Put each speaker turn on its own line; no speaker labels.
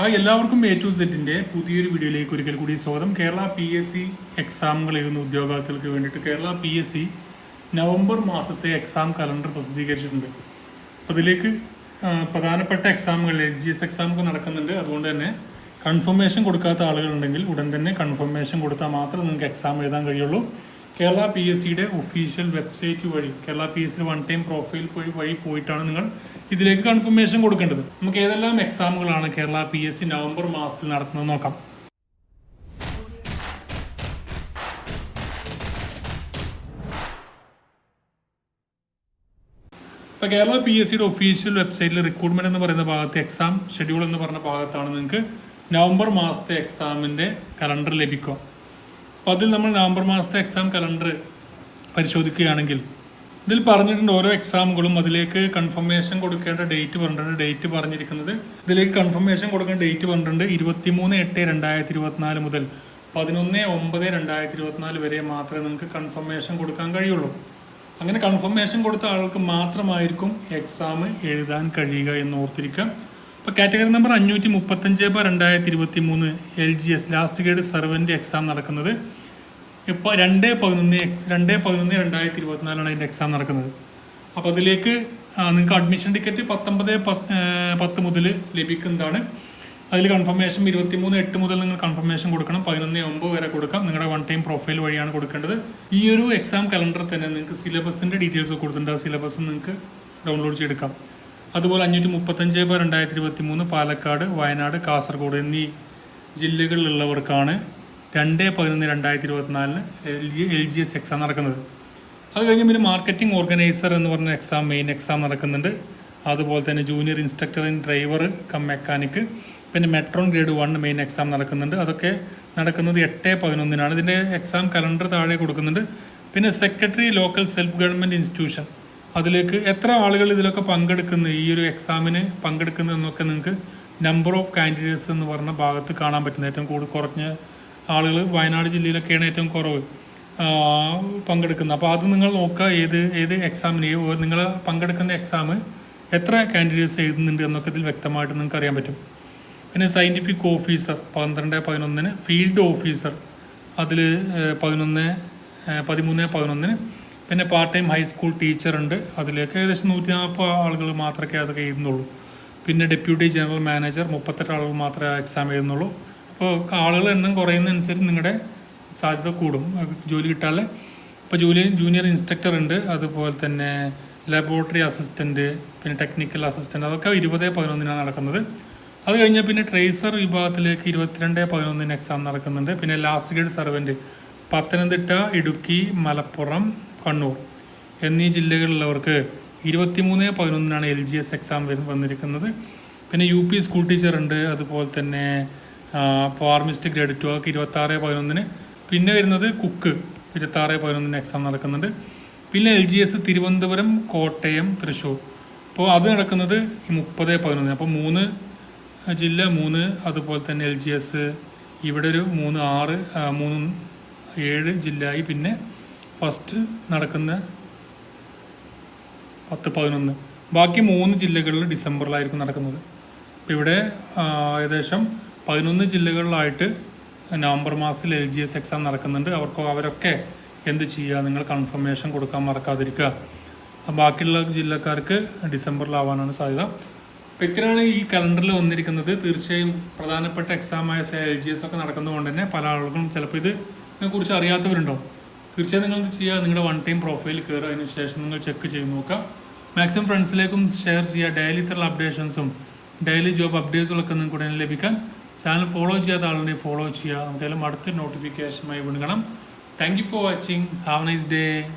Hi എല്ലാവർക്കും A to സെറ്റിന്റെ പുതിയൊരു വീഡിയോയിലേക്ക് ഒരിക്കൽ കൂടി സ്വാഗതം. കേരള പി എസ് സി എക്സാമുകൾ എഴുതുന്ന ഉദ്യോഗാർത്ഥികൾക്ക് വേണ്ടിയിട്ട് Kerala P S C November മാസത്തെ എക്സാം കലണ്ടർ പ്രസിദ്ധീകരിച്ചിട്ടുണ്ട്. അപ്പോൾ അതിലേക്ക് പ്രധാനപ്പെട്ട എക്സാമുകൾ എൽ ജി എസ് എക്സാമൊക്കെ നടക്കുന്നുണ്ട്. അതുകൊണ്ട് തന്നെ കൺഫർമേഷൻ കൊടുക്കാത്ത ആളുകളുണ്ടെങ്കിൽ ഉടൻ തന്നെ കൺഫർമേഷൻ കൊടുത്താൽ മാത്രമേ നിങ്ങൾക്ക് എക്സാം എഴുതാൻ കഴിയുള്ളൂ. കേരള പി എസ് സിയുടെ ഒഫീഷ്യൽ വെബ്സൈറ്റ് വഴി Kerala P S C one time profile പോയി വഴി പോയിട്ടാണ് നിങ്ങൾ ഇതിലേക്ക് കൺഫർമേഷൻ കൊടുക്കേണ്ടത്. നമുക്ക് ഏതെല്ലാം എക്സാമുകളാണ് Kerala P S C November മാസത്തിൽ നടത്തുന്നത് നോക്കാം. ഇപ്പോൾ കേരള പി എസ് സിയുടെ ഒഫീഷ്യൽ വെബ്സൈറ്റിൽ റിക്രൂട്ട്മെന്റ് എന്ന് പറയുന്ന ഭാഗത്ത് എക്സാം ഷെഡ്യൂൾ എന്ന് പറഞ്ഞ ഭാഗത്താണ് നിങ്ങൾക്ക് നവംബർ മാസത്തെ എക്സാമിന്റെ കലണ്ടർ ലഭിക്കുക. അപ്പോൾ അതിൽ നമ്മൾ നവംബർ മാസത്തെ എക്സാം കലണ്ടർ പരിശോധിക്കുകയാണെങ്കിൽ ഇതിൽ പറഞ്ഞിട്ടുണ്ട് ഓരോ എക്സാമുകളും അതിലേക്ക് കൺഫർമേഷൻ കൊടുക്കേണ്ട ഡേറ്റ് പറഞ്ഞിട്ടുണ്ട്. ഡേറ്റ് പറഞ്ഞിരിക്കുന്നത് ഇതിലേക്ക് കൺഫർമേഷൻ കൊടുക്കേണ്ട ഡേറ്റ് പറഞ്ഞിട്ടുണ്ട് ഇരുപത്തിമൂന്ന് എട്ട് രണ്ടായിരത്തി ഇരുപത്തിനാല് മുതൽ പതിനൊന്ന് ഒമ്പത് രണ്ടായിരത്തി ഇരുപത്തിനാല് വരെ മാത്രമേ നിങ്ങൾക്ക് കൺഫർമേഷൻ കൊടുക്കാൻ കഴിയുള്ളൂ. അങ്ങനെ കൺഫർമേഷൻ കൊടുത്ത ആൾക്ക് മാത്രമായിരിക്കും എക്സാം എഴുതാൻ കഴിയുക എന്ന് ഓർത്തിരിക്കുക. അപ്പോൾ കാറ്റഗറി നമ്പർ അഞ്ഞൂറ്റി മുപ്പത്തഞ്ച് ബ രണ്ടായിരത്തി ഇരുപത്തി മൂന്ന് L G S last grade servant exam നടക്കുന്നത്. ഇപ്പോൾ രണ്ട് പതിനൊന്ന് രണ്ട് പതിനൊന്ന് രണ്ടായിരത്തി ഇരുപത്തിനാലാണ് അതിന്റെ എക്സാം നടക്കുന്നത്. അപ്പോൾ അതിലേക്ക് നിങ്ങൾക്ക് അഡ്മിഷൻ ടിക്കറ്റ് പത്തൊമ്പത് പത്ത് പത്ത് മുതൽ ലഭിക്കുന്നതാണ്. അതിൽ കൺഫർമേഷൻ ഇരുപത്തിമൂന്ന് എട്ട് മുതൽ നിങ്ങൾ കൺഫർമേഷൻ കൊടുക്കണം. പതിനൊന്ന് ഒമ്പത് വരെ കൊടുക്കാം. നിങ്ങളുടെ വൺ ടൈം പ്രൊഫൈൽ വഴിയാണ് കൊടുക്കേണ്ടത്. ഈ ഒരു എക്സാം കലണ്ടർ തന്നെ നിങ്ങൾക്ക് സിലബസിന്റെ ഡീറ്റെയിൽസ് കൊടുത്തിട്ടുണ്ട്. ആ സിലബസ് നിങ്ങൾക്ക് ഡൗൺലോഡ് ചെയ്തെടുക്കാം. അതുപോലെ അഞ്ഞൂറ്റി മുപ്പത്തഞ്ച് ബ രണ്ടായിരത്തി ഇരുപത്തി മൂന്ന് പാലക്കാട് വയനാട് കാസർഗോഡ് എന്നീ ജില്ലകളിലുള്ളവർക്കാണ് രണ്ട് പതിനൊന്ന് രണ്ടായിരത്തി ഇരുപത്തിനാലിന് L G L G S exam നടക്കുന്നത്. അത് കഴിഞ്ഞ് പിന്നെ മാർക്കറ്റിംഗ് ഓർഗനൈസർ എന്ന് പറഞ്ഞ എക്സാം മെയിൻ എക്സാം നടക്കുന്നുണ്ട്. അതുപോലെ തന്നെ junior instructor in driver cum mechanic പിന്നെ matron grade one main exam നടക്കുന്നുണ്ട്. അതൊക്കെ നടക്കുന്നത് എട്ട് പതിനൊന്നിനാണ്. ഇതിന്റെ എക്സാം കലണ്ടർ താഴെ കൊടുക്കുന്നുണ്ട്. പിന്നെ secretary local self government institution അതിലേക്ക് എത്ര ആളുകൾ ഇതിലൊക്കെ പങ്കെടുക്കുന്നു? ഈ ഒരു എക്സാമിന് പങ്കെടുക്കുന്നതെന്നൊക്കെ നിങ്ങൾക്ക് നമ്പർ ഓഫ് കാൻഡിഡേറ്റ്സ് എന്ന് പറഞ്ഞ ഭാഗത്ത് കാണാൻ പറ്റുന്ന ഏറ്റവും കൂടുതൽ കുറഞ്ഞ ആളുകൾ വയനാട് ജില്ലയിലൊക്കെയാണ് ഏറ്റവും കുറവ് പങ്കെടുക്കുന്നത്. അപ്പോൾ അത് നിങ്ങൾ നോക്കുക ഏത് ഏത് എക്സാമിന് നിങ്ങൾ പങ്കെടുക്കുന്ന എക്സാം എത്ര കാൻഡിഡേറ്റ്സ് എഴുതുന്നുണ്ട് എന്നൊക്കെ ഇതിൽ വ്യക്തമായിട്ട് നിങ്ങൾക്ക് അറിയാൻ പറ്റും. പിന്നെ സയന്റിഫിക് ഓഫീസർ പന്ത്രണ്ട് പതിനൊന്നിന് ഫീൽഡ് ഓഫീസർ അതിൽ പതിനൊന്ന് പതിമൂന്ന് പതിനൊന്നിന്. പിന്നെ പാർട്ട് ടൈം ഹൈസ്കൂൾ ടീച്ചർ ഉണ്ട്. അതിലേക്ക് ഏകദേശം നൂറ്റി നാൽപ്പത് ആളുകൾ മാത്രമേ അതൊക്കെ എഴുതുന്നുള്ളൂ. പിന്നെ ഡെപ്യൂട്ടി ജനറൽ മാനേജർ മുപ്പത്തെട്ട് ആളുകൾ മാത്രമേ എക്സാം എഴുതുന്നുള്ളൂ. ആളുകൾ എണ്ണം കുറയുന്നതനുസരിച്ച് നിങ്ങളുടെ സാധ്യത കൂടും. ജോലി കിട്ടാനുള്ള ഇപ്പോൾ ജൂലി ജൂനിയർ ഇൻസ്ട്രക്ടർ ഉണ്ട്. അതുപോലെ തന്നെ ലബോറട്ടറി അസിസ്റ്റന്റ് പിന്നെ ടെക്നിക്കൽ അസിസ്റ്റന്റ് അതൊക്കെ ഇരുപത് പതിനൊന്നിനാണ് നടക്കുന്നത്. അത് കഴിഞ്ഞാൽ പിന്നെ ട്രേസർ വിഭാഗത്തിലേക്ക് ഇരുപത്തിരണ്ട് പതിനൊന്നിന് എക്സാം നടക്കുന്നുണ്ട്. പിന്നെ last grade servant Pathanamthitta Idukki Malappuram Kannur എന്നീ ജില്ലകളിലുള്ളവർക്ക് ഇരുപത്തിമൂന്ന് പതിനൊന്നിനാണ് എൽ ജി എസ് എക്സാം വന്നിരിക്കുന്നത്. പിന്നെ യു പി സ്കൂൾ ടീച്ചർ ഉണ്ട്. അതുപോലെ തന്നെ ഫാർമിസ്റ്റ് ഗ്രേഡ് ടു ഇരുപത്തി ഇരുപത്താറ് പതിനൊന്നിന്. പിന്നെ വരുന്നത് കുക്ക് ഇരുപത്താറ് പതിനൊന്നിന് എക്സാം നടക്കുന്നുണ്ട്. പിന്നെ L G S Thiruvananthapuram Kottayam Thrissur. അപ്പോൾ അത് നടക്കുന്നത് മുപ്പത് പതിനൊന്നിന്. അപ്പോൾ മൂന്ന് ജില്ല മൂന്ന് അതുപോലെ തന്നെ എൽ ജി എസ് ഇവിടെ ഒരു മൂന്ന് ആറ് മൂന്ന് ഏഴ് ജില്ലയായി പിന്നെ ഫസ്റ്റ് നടക്കുന്ന പത്ത് പതിനൊന്ന്. ബാക്കി മൂന്ന് ജില്ലകളിൽ ഡിസംബറിലായിരിക്കും നടക്കുന്നത്. ഇവിടെ ഏകദേശം പതിനൊന്ന് ജില്ലകളിലായിട്ട് നവംബർ മാസത്തിൽ എൽ ജി എസ് എക്സാം നടക്കുന്നുണ്ട്. അവർക്ക് അവരൊക്കെ എന്ത് ചെയ്യുക? നിങ്ങൾ കൺഫർമേഷൻ കൊടുക്കാൻ മറക്കാതിരിക്കുക. ബാക്കിയുള്ള ജില്ലക്കാർക്ക് ഡിസംബറിലാവാനാണ് സാധ്യത. അപ്പോൾ ഇത്രയാണ് ഈ കലണ്ടറിൽ വന്നിരിക്കുന്നത്. തീർച്ചയായും പ്രധാനപ്പെട്ട എക്സാമായ എൽ ജി എസ് ഒക്കെ നടക്കുന്നതുകൊണ്ട് തന്നെ പല ആളുകളും ചിലപ്പോൾ ഇത് ഇതിനെക്കുറിച്ച് അറിയാത്തവരുണ്ടാവും തീർച്ചയായും നിങ്ങൾ ചെയ്യുക. നിങ്ങളുടെ വൺ ടൈം പ്രൊഫൈൽ കയറുക. അതിന് ശേഷം നിങ്ങൾ ചെക്ക് ചെയ്ത് നോക്കുക. മാക്സിമം ഫ്രണ്ട്സിലേക്കും ഷെയർ ചെയ്യുക. ഡെയിലി ഇത്തരം അപ്ഡേഷൻസും ഡെയിലി ജോബ് അപ്ഡേറ്റ്സുകളൊക്കെ നിങ്ങൾക്ക് ഉടനെ ലഭിക്കാൻ ചാനൽ ഫോളോ ചെയ്യാത്ത ആളുണ്ടെങ്കിൽ ഫോളോ ചെയ്യുക. നമുക്കെല്ലാം അടുത്ത നോട്ടിഫിക്കേഷനുമായി വീണ്ടും കാണാം. Thank you for watching have nice day